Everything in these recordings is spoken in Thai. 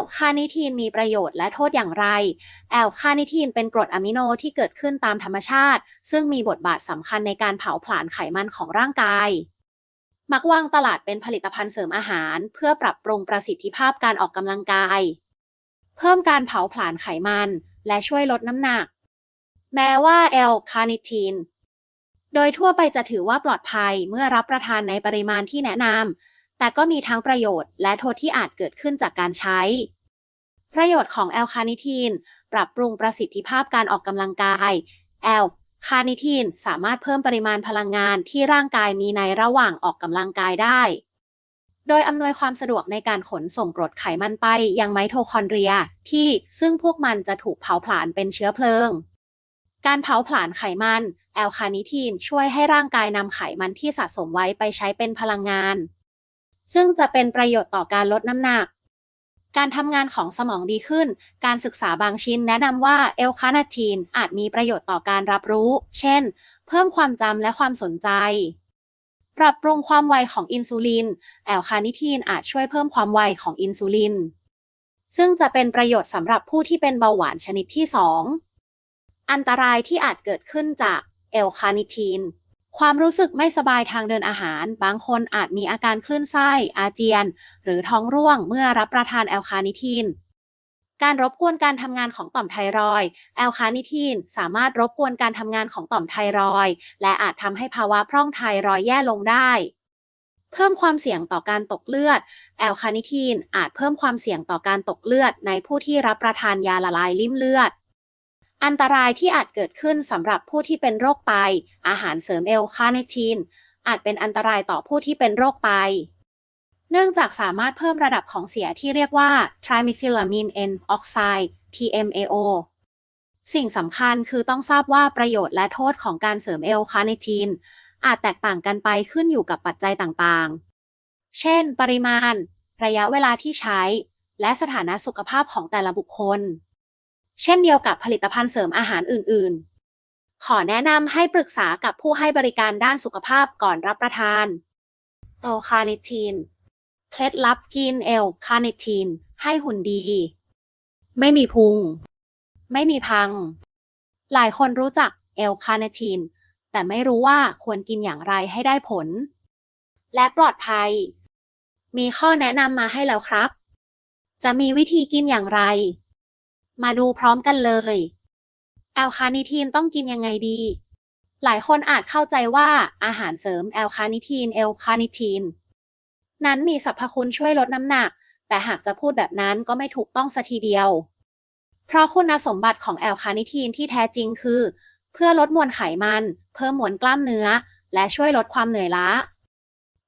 L คาร์นิทีนมีประโยชน์และโทษอย่างไร L คาร์นิทีนเป็นกรดอะมิโนที่เกิดขึ้นตามธรรมชาติ ซึ่งมีบทบาทสำคัญในการเผาผลาญไขมันของร่างกาย มักวางตลาดเป็นผลิตภัณฑ์เสริมอาหาร เพื่อปรับปรุงประสิทธิภาพการออกกำลังกาย เพิ่มการเผาผลาญไขมัน และช่วยลดน้ำหนัก แม้ว่า L คาร์นิทีนโดยทั่วไปจะถือว่าปลอดภัยเมื่อรับประทานในปริมาณที่แนะนำ แต่ก็มีทั้งประโยชน์และโทษที่อาจเกิดขึ้นจากการใช้ ประโยชน์ของแอลคาร์นิทีน ปรับปรุงประสิทธิภาพการออกกำลังกายแอลคาร์นิทีนสามารถเพิ่มปริมาณพลังงานที่ร่างกายมีในระหว่างออกกำลังกายได้ โดยอำนวยความสะดวกในการขนส่งกรดไขมันไปยังไมโทคอนเดรีย ที่ซึ่งพวกมันจะถูกเผาผลาญเป็นเชื้อเพลิง การเผาผลาญไขมัน แอลคาร์นิทีนช่วยให้ร่างกายนำไขมันที่สะสมไว้ไปใช้เป็นพลังงาน ซึ่งจะเป็นประโยชน์ต่อการลดน้ำหนัก การทำงานของสมองดีขึ้น การศึกษาบางชิ้นแนะนำว่าเอลคานิทีนอาจมีประโยชน์ต่อการรับรู้ เช่น เพิ่มความจำและความสนใจ ปรับปรุงความไวของอินซูลินแอลคานิทีนอาจช่วยเพิ่มความไวของอินซูลิน ซึ่งจะเป็นประโยชน์สำหรับผู้ที่เป็นเบาหวานชนิดที่ 2 อันตรายที่อาจเกิดขึ้นจากเอลคานิทีน ความรู้สึกไม่สบายทางเดินอาหาร บางคนอาจมีอาการคลื่นไส้ อาเจียน หรือท้องร่วงเมื่อรับประทานแอลคานิทีนการรบกวนการทำงานของต่อมไทรอยด์แอลคานิทีนสามารถรบกวนการทำงานของต่อมไทรอยด์และอาจทำให้ภาวะพร่องไทรอยด์แย่ลงได้เพิ่มความเสี่ยงต่อการตกเลือด แอลคานิทีนอาจเพิ่มความเสี่ยงต่อการตกเลือดในผู้ที่รับประทานยาละลายริ่มเลือด อันตรายที่อาจเกิดขึ้นสำหรับผู้ที่เป็นโรคไต อาหารเสริมเอลคาร์นิทีน อาจเป็นอันตรายต่อผู้ที่เป็นโรคไต เนื่องจากสามารถเพิ่มระดับของเสียที่เรียกว่า trimethylamine N oxide TMAO สิ่งสำคัญคือต้องทราบว่าประโยชน์และโทษของการเสริมเอลคาร์นิทีน อาจแตกต่างกันไปขึ้นอยู่กับปัจจัยต่างๆ เช่น ปริมาณ ระยะเวลาที่ใช้ และสถานะสุขภาพของแต่ละบุคคล เช่นเดียวกับผลิตภัณฑ์เสริมอาหารอื่น ๆ ขอแนะนำให้ปรึกษากับผู้ให้บริการด้านสุขภาพก่อนรับประทานเอลคาร์นิทีน เคล็ดลับกินเอลคาร์นิทีน ให้หุ่นดี ไม่มีพุง ไม่มีพัง หลายคนรู้จักเอลคาร์นิทีน แต่ไม่รู้ว่าควรกินอย่างไรให้ได้ผล และปลอดภัย มีข้อแนะนำมาให้แล้วครับ จะมีวิธีกินอย่างไร มาดูพร้อมกันเลยแอลคานิทีนต้องกินยังไงดี หลายคนอาจเข้าใจว่าอาหารเสริมแอลคานิทีนเอลคานิทีนนั้นมีสรรพคุณช่วยลดน้ำหนัก แต่หากจะพูดแบบนั้นก็ไม่ถูกต้องสัทีเดียว เพราะคุณสมบัติของแอลคานิทีนที่แท้จริงคือ เพื่อลดมวลไขมัน เพิ่มมวลกล้ามเนื้อ และช่วยลดความเหนื่อยล้า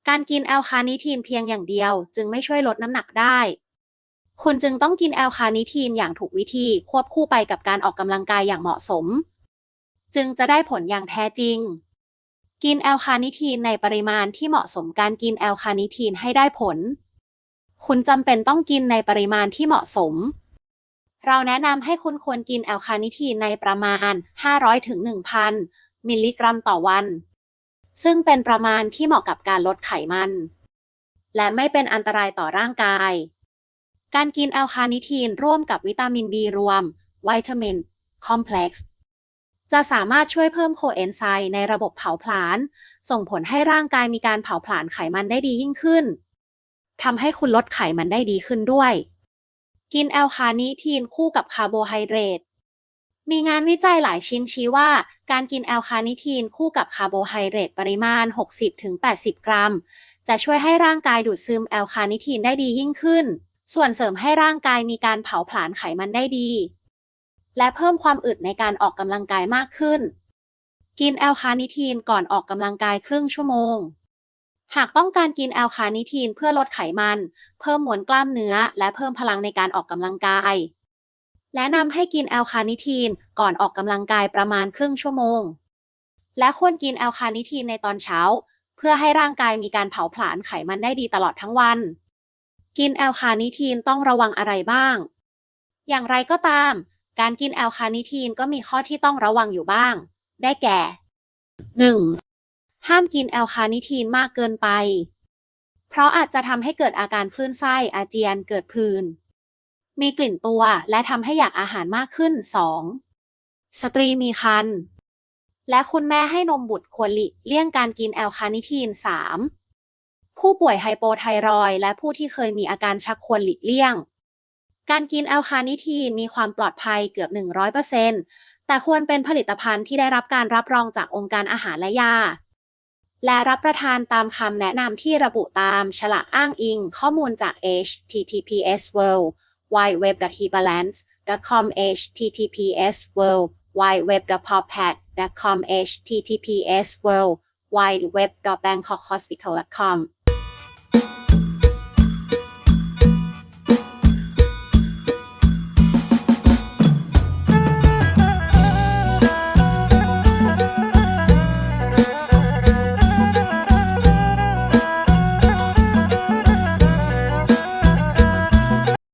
การกินแอลคานิทีนเพียงอย่างเดียว จึงไม่ช่วยลดน้ำหนักได้ คุณจึงต้องกินแอลคานิทีนอย่างถูกวิธีควบคู่ไปกับการออกกำลังกายอย่างเหมาะสม จึงจะได้ผลอย่างแท้จริง กินแอลคานิทีนในปริมาณที่เหมาะสมการกินแอลคานิทีนให้ได้ผล คุณจำเป็นต้องกินในปริมาณที่เหมาะสม เราแนะนำให้คุณควรกินแอลคานิทีนในประมาณ 500-1,000 มิลลิกรัมต่อวัน ซึ่งเป็นประมาณที่เหมาะกับการลดไขมัน และไม่เป็นอันตรายต่อร่างกาย การกินแอลคานิทีนร่วมกับวิตามิน B รวม วิตามิน คอมเพล็กซ์ จะสามารถช่วยเพิ่มโคเอนไซม์ในระบบเผาผลาญ ส่งผลให้ร่างกายมีการเผาผลาญไขมันได้ดียิ่งขึ้น ทำให้คุณลดไขมันได้ดีขึ้นด้วย กินแอลคานิทีนคู่กับคาร์โบไฮเดรต มีงานวิจัยหลายชิ้นชี้ว่า การกินแอลคานิทีนคู่กับคาร์โบไฮเดรตปริมาณ 60-80 กรัม จะช่วยให้ร่างกายดูดซึมแอลคานิทีนได้ดียิ่งขึ้น ส่วนเสริมให้ร่างกายมีการเผาผลาญไขมันได้ดี และเพิ่มความอึดในการออกกำลังกายมากขึ้น กินแอลคานิทีนก่อนออกกำลังกายครึ่งชั่วโมง หากต้องการกินแอลคานิทีนเพื่อลดไขมัน เพิ่มมวลกล้ามเนื้อ และเพิ่มพลังในการออกกำลังกาย แนะนำให้กินแอลคานิทีนก่อนออกกำลังกายประมาณครึ่งชั่วโมง และควรกินแอลคานิทีนในตอนเช้า เพื่อให้ร่างกายมีการเผาผลาญไขมันได้ดีตลอดทั้งวัน กินแอลคาร์นิทีนต้องระวังอะไรบ้าง อย่างไรก็ตาม การกินแอลคาร์นิทีนก็มีข้อที่ต้องระวังอยู่บ้าง ได้แก่ 1. ห้ามกินแอลคาร์นิทีนมากเกินไป เพราะอาจจะทำให้เกิดอาการคลื่นไส้อาเจียนเกิดผื่นมีกลิ่นตัวและทำให้อยากอาหารมากขึ้น 2. สตรีมีครรภ์และคุณแม่ให้นมบุตรควรหลีกเลี่ยงการกินแอลคาเนิทีน 3. ผู้ป่วยไฮโปไทรอยและผู้ที่เคยมีอาการชักควรหลีกเลี่ยง การกินแอลคาเนิทีนมีความปลอดภัยเกือบ 100%แต่ควรเป็นผลิตภัณฑ์ที่ได้รับการรับรองจากองค์การอาหารและยา และรับประทานตามคำแนะนำที่ระบุตามฉลากอ้างอิง ข้อมูลจาก https world wide web balance com https world wide web poppat com https world wide web bangkok hospital com